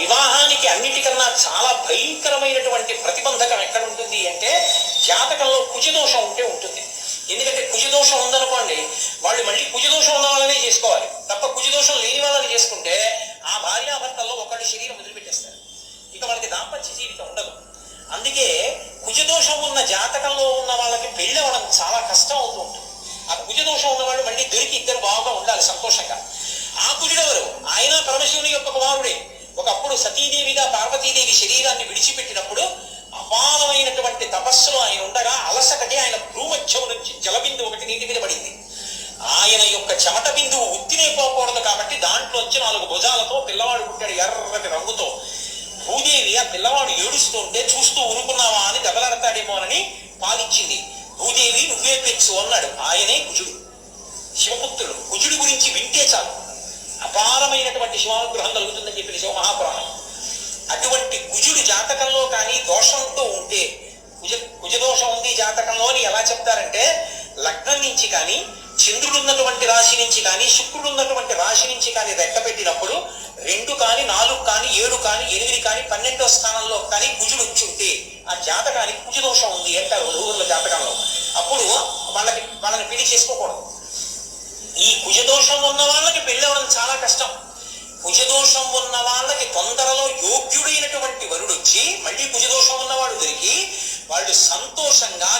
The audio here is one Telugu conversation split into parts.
వివాహానికి అన్నిటికన్నా చాలా భయంకరమైనటువంటి ప్రతిబంధకం ఎక్కడ ఉంటుంది అంటే జాతకంలో కుజదోషం ఉంటే ఉంటుంది. ఎందుకంటే కుజదోషం ఉందనుకోండి వాళ్ళు మళ్ళీ కుజదోషం ఉన్న వాళ్ళనే చేసుకోవాలి. తప్ప కుజదోషం లేని వాళ్ళని చేసుకుంటే ఆ భార్యాభర్తల్లో ఒకళ్ళు శరీరం వదిలిపెట్టేస్తారు. ఇక వాళ్ళకి దాంపత్య జీవితం ఉండదు. అందుకే కుజదోషం ఉన్న జాతకంలో ఉన్న వాళ్ళకి పెళ్ళి అవ్వడం చాలా కష్టం అవుతూ ఉంటుంది. ఆ కుజదోషం ఉన్నవాళ్ళు మళ్ళీ దొరికి ఇద్దరు బాగా ఉండాలి సంతోషంగా. ఆ కుజుడెవరు? ఆయన పరమశివుని యొక్క కుమారుడే. సతీదేవిగా పార్వతీదేవి శరీరాన్ని విడిచిపెట్టినప్పుడు అపారమైనటువంటి తపస్సులో ఆయన ఉండగా అలసటకి ఆయన భూమధ్యం నుంచి జలబిందు ఒకటి నీటి మీద పడింది. ఆయన యొక్క చెమట బిందువు ఉత్తినే పోకూడదు కాబట్టి వచ్చి నాలుగు భుజాలతో పిల్లవాడు పుట్టాడు ఎర్రటి రంగుతో. భూదేవి ఆ పిల్లవాడు ఏడుస్తుంటే చూస్తూ ఊరుకున్నావా అని దెబ్బలాడతాడేమోనని పాలిచ్చింది. భూదేవి నువ్వే పెచ్చు అన్నాడు. ఆయనే కుజుడు. శివపుత్రుడు. కుజుడి గురించి వింటే చాలు. అపారమైనటువంటి శివానుగ్రహం కలుగుతుందని చెప్పిన శివ కానీ దోషంతో ఉంటే కుజ కుజదోషం ఉంది జాతకంలో అని ఎలా చెప్తారంటే లగ్నం నుంచి కానీ చంద్రుడు ఉన్నటువంటి రాశి నుంచి కానీ శుక్రుడు ఉన్నటువంటి రాశి నుంచి కానీ రెక్క పెట్టినప్పుడు రెండు కానీ నాలుగు కానీ ఏడు కానీ ఎనిమిది కానీ పన్నెండో స్థానంలో కానీ కుజుడు వచ్చి ఉంటే ఆ జాతకానికి కుజదోషం ఉంది అంటారు వధువుల జాతకంలో. అప్పుడు వాళ్ళకి వాళ్ళని పెళ్ళి చేసుకోకూడదు. ఈ కుజదోషం ఉన్న వాళ్ళకి పెళ్ళవడం చాలా కష్టం. కుజదోషం ఉన్న వాళ్ళకి తొందరలో యోగ్యుడైనటువంటి వరుడు వచ్చి మళ్ళీ కుజదోషం ఉన్నవాడు దొరికి వాళ్ళు సంతోషంగా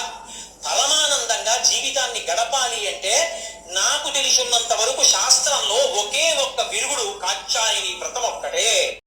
పరమానందంగా జీవితాన్ని గడపాలి అంటే నాకు తెలిసినంత వరకు శాస్త్రంలో ఒకే ఒక్క విరుగుడు కాచాయని వ్రతం ఒక్కటే.